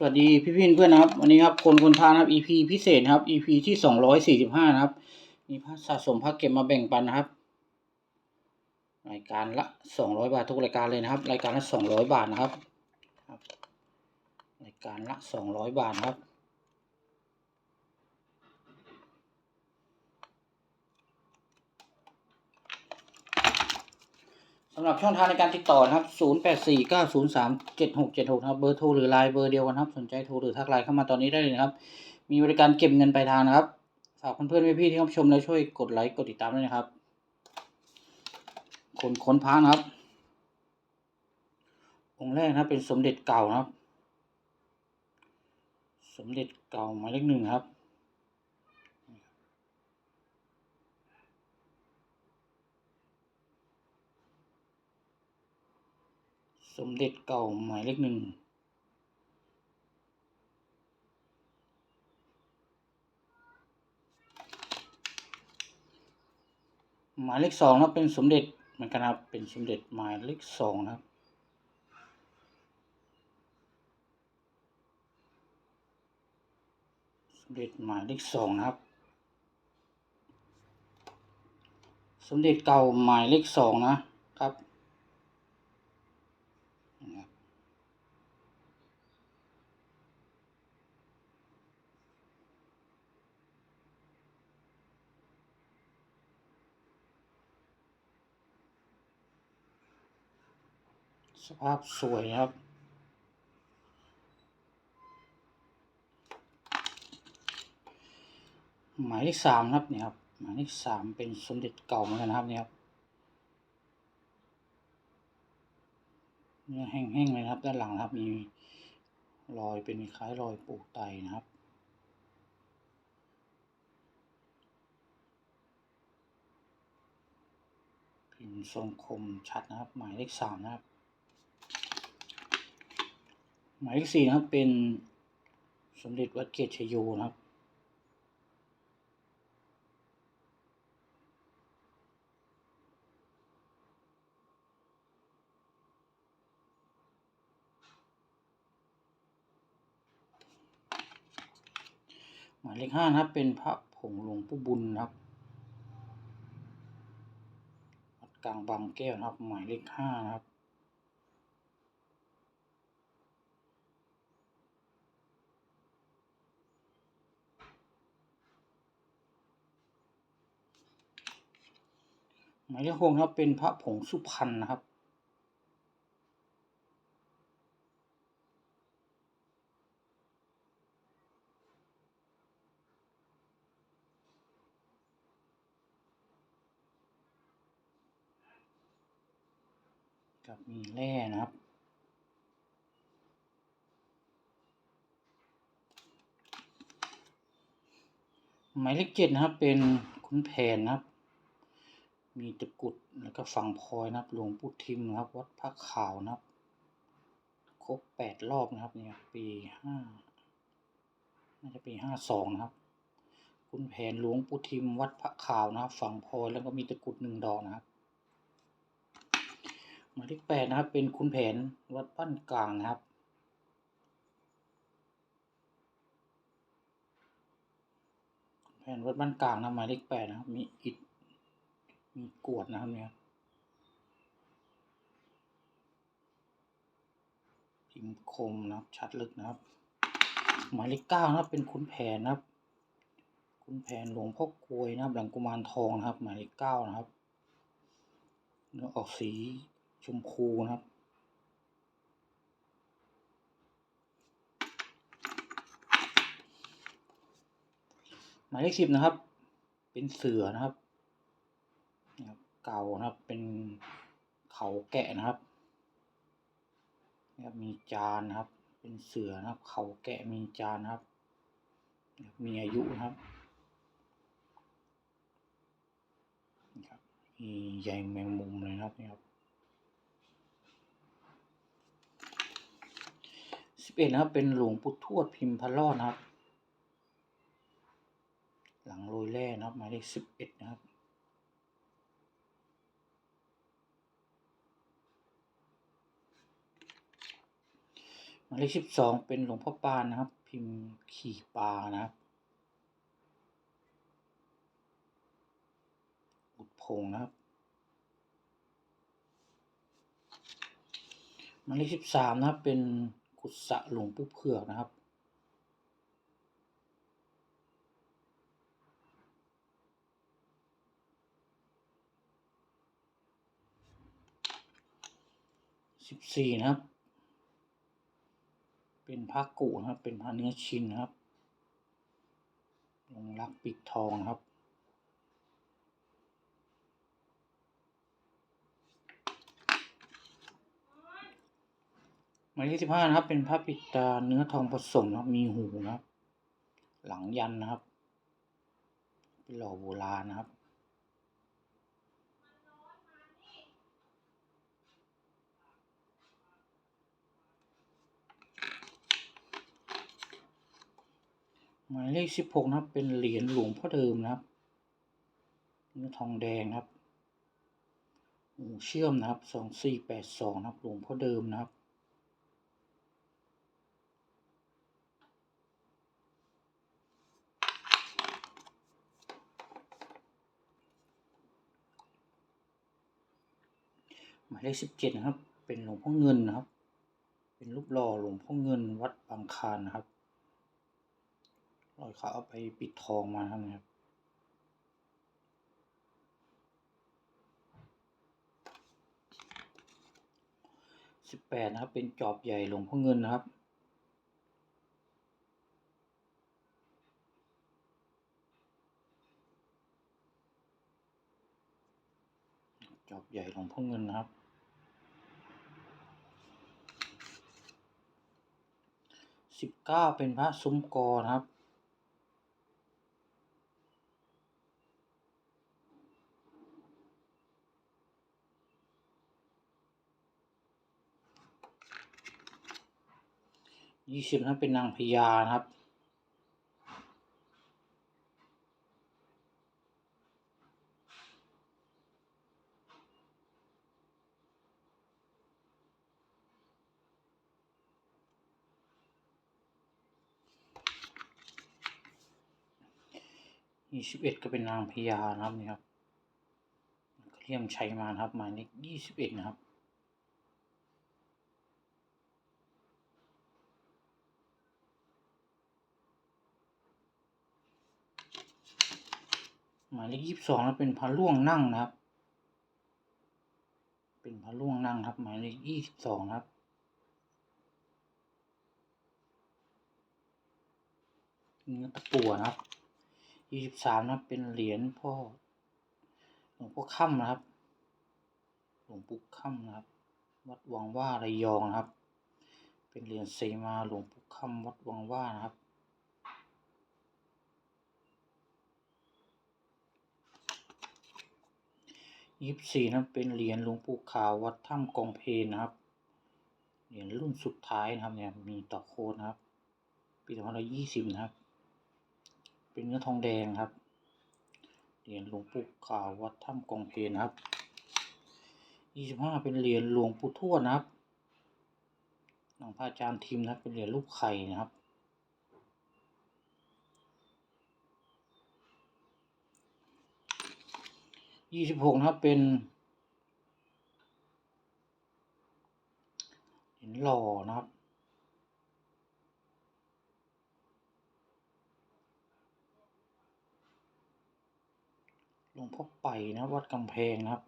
สวัสดีพี่พี่เพื่อนนะครับวันนี้ครับคนคนทานครับ EP พิเศษครับ EP ที่สองร้อยสี่สิบห้านะครับ มีพระสะสมพระเก็บมาแบ่งปันนะครับ รายการละสองร้อยบาททุกรายการเลยนะครับ รายการละสองร้อยบาทนะครับ รายการละสองร้อยบาทครับำหรับช่องทางในการติดต่อนะครับ 0 8 4 9 0 3 7 6 7 6 นะครับ เบอร์โทรหรือไลน์เบอร์เดียวกันครับ สนใจโทรหรือทักไลน์เข้ามาตอนนี้ได้เลยนะครับ มีบริการเก็บเงินปลายทางนะครับ ฝากเพื่อนๆพี่ๆที่รับชมแล้วช่วยกดไลค์ กดติดตามด้วยนะครับ คนค้นพระนะครับ องค์แรกนะเป็นสมเด็จเก่านะครับ สมเด็จเก่าหมายเลขหนึ่งครับ สมเด็จเก่าหมายเลขหนึ่ง หมายเลขสองนะเป็นสมเด็จเหมือนกันครับ เป็นสมเด็จหมายเลขสองนะครับสมเด็จหมายเลขสองนะครับ สมเด็จเก่าหมายเลขสองนะครับนะครับ สภาพสวยนะครับ หมายเลขสามนะครับเนี่ยครับ หมายเลขสามเป็นสมเด็จเก่าเหมือนกันครับเนี่ยครับเนื้อแห้งๆเลยครับ ด้านหลังนะครับมีรอยเป็นคล้ายรอยปูไตนะครับพิมพ์ทรงคมชัดนะครับ หมายเลขสามนะครับ หมายเลขสี่นะครับเป็นสมเด็จวัดเกตชโยนะครับ หมายเลขห้านะครับเป็นพระผงหลวงปู่บุญนะครับวัดกลางบางแก้วนะครับ หมายเลขห้านะครับ หมายเลขหกนะครับเป็นพระผงสุพรรณนะครับ กับมีแร่นะครับหมายเลขเจ็ดนะครับเป็นขุนแผนนะครับ มีตะกุดแล้วก็ฝั่งพลอยนะครับ หลวงปู่ทิมนะครับ วัดพระขาวนะครับ ครบแปดรอบนะครับ เนี่ยปีห้าน่าจะปีห้าสองนะครับ คุณแผนหลวงปู่ทิม วัดพระขาวนะครับ ฝั่งพลอยแล้วก็มีตะกุดหนึ่งดอกนะครับหมายเลขแปดนะครับ เป็นคุณแผนวัดบ้านกลางนะครับแผนวัดบ้านกลางนะหมายเลขแปดนะครับ มีอิฐ มีกรวดนะครับเนี่ยพิมพ์คมนะครับ ชัดลึกนะครับ หมายเลขเก้านะครับ เป็นคุณแผนนะครับ คุณแผนหลวงพ่อกลวยนะครับ หลังกุมารทองนะครับ หมายเลขเก้านะครับเนื้อออกสีชมพูนะครับหมายเลขสิบนะครับ เป็นเสือนะครับ เก่านะครับเป็นเขาแกะนะครับนะครับมีจานนะครับ เป็นเสือนะครับ เขาแกะมีจานนะครับ มีอายุนะครับนี่ครับมีใยแมงมุมเลยนะครับนี่ครับสิบเอ็ดนะครับ เป็นหลวงปู่ทวดพิมพ์พระรอดนะครับ หลังโรยแร่นะครับหมายเลขสิบเอ็ดนะครับ หมายเลขสิบสองเป็นหลวงพ่อปานนะครับ พิมพ์ขี่ปลานะครับอุดพงนะครับหมายเลขสิบสามนะครับ เป็นกุศะหลวงปู่เผือกนะครับสิบสี่นะครับ เป็นพระกุนะครับ เป็นพระเนื้อชินนะครับ ลงรักปิดทองครับหมายเลขสิบห้านะครับ เป็นพระปิดตาเนื้อทองผสมนะครับ มีหูนะครับ หลังยันนะครับ เป็นหล่อโบราณนะครับ หมายเลขสิบหกนะครับ เป็นเหรียญหลวงพ่อเดิมนะครับเนื้อทองแดงครับหูเชื่อมนะครับสองสี่แปดสองนะครับหลวงพ่อเดิมนะครับหมายเลขสิบเจ็ดนะครับ เป็นหลวงพ่อเงินนะครับ เป็นรูปหล่อหลวงพ่อเงินวัดบางคานนะครับ รอยเขาเอาไปปิดทองมาครับนะครับสิบแปดนะครับ เป็นจอบใหญ่หลวงพ่อเงินนะครับจอบใหญ่หลวงพ่อเงินนะครับ สิบเก้าเป็นพระซุ้มกอนะครับ ยี่สิบนะครับเป็นนางพญานะครับ ยี่สิบเอ็ดก็เป็นนางพญานะครับนี่ครับเลี่ยมชัยมานะครับหมายเลขยี่สิบเอ็ดนะครับ หมายเลขยี่สิบสองเป็นพระล่วงนั่งนะครับ เป็นพระล่วงนั่งครับ หมายเลขยี่สิบสองครับเนื้อตะกั่วนะครับยี่สิบสามนะครับเป็นเหรียญพ่อหลวงพ่อค่ำนะครับ หลวงปู่ค่ำนะครับ วัดวังว่าระยองนะครับ เป็นเหรียญเซมาหลวงปู่ค่ำวัดวังว่านะครับ ยี่สิบสี่นั้นเป็นเหรียญหลวงปู่ขาววัดถ้ำกองเพนนะครับ เหรียญรุ่นสุดท้ายนะครับเนี่ยมีต่อโค้ดนะครับ ปีสองพันร้อยยี่สิบนะครับ เป็นเนื้อทองแดงครับ เหรียญหลวงปู่ขาววัดถ้ำกองเพนนะครับยี่สิบห้าเป็นเหรียญหลวงปู่ทวดนะครับหลังพระอาจารย์ทิมนะครับเป็นเหรียญรูปไข่นะครับ ยี่สิบหกนะครับเป็นหรียญหล่อนะครับหลวงพ่อไปนะวัดกำแพงนะครับ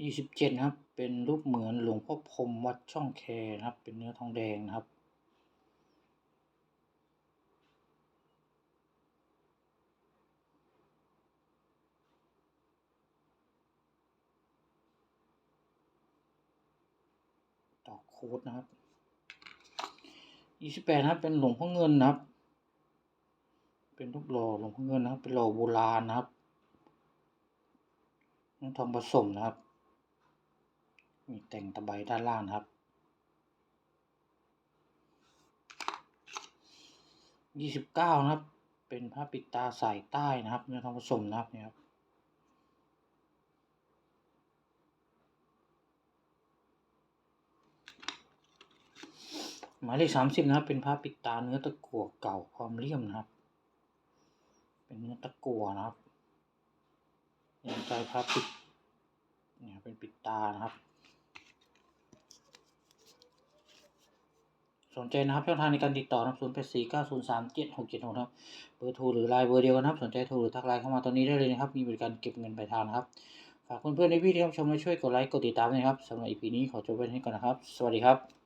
ยี่สิบเจ็ดนะครับ เป็นรูปเหมือนหลวงพ่อพรมวัดช่องแคนะครับ เป็นเนื้อทองแดงนะครับ ต่อ โค้ดนะครับยี่สิบแปดนะครับ เป็นหลวงพ่อเงินนะครับ เป็นรูปหล่อหลวงพ่อเงินนะครับ เป็นหล่อโบราณนะครับน้ำทองผสมนะครับ มีแต่งตะไบด้านล่างนะครับยี่สิบเก้านะครับ เป็นพระปิดตาสายใต้นะครับเนื้อทองผสมนะครับเนี่ยครับ หมายเลขสามสิบนะครับ เป็นผ้าปิดตาเนื้อตะกั่วเก่าพร้อมเลี่ยมนะครับ เป็นเนื้อตะกั่วนะครับยังใจผ้าปิดเนี่ยเป็นปิดตานะครับ สนใจนะครับช่องทางในการติดต่อนะครับ0 8 4 9 0 3 7 6 7 6นะครับเบอร์โทรหรือไลน์เบอร์เดียวกันนะครับ สนใจโทรหรือทักไลน์เข้ามาตอนนี้ได้เลยนะครับ มีบริการเก็บเงินปลายทางนะครับฝากเพื่อนๆในพี่ที่รับชมและช่วยกดไลค์กดติดตามด้วยนะครับสำหรับ EP นี้ขอจบไว้ที่นี้ก่อนนะครับ สวัสดีครับ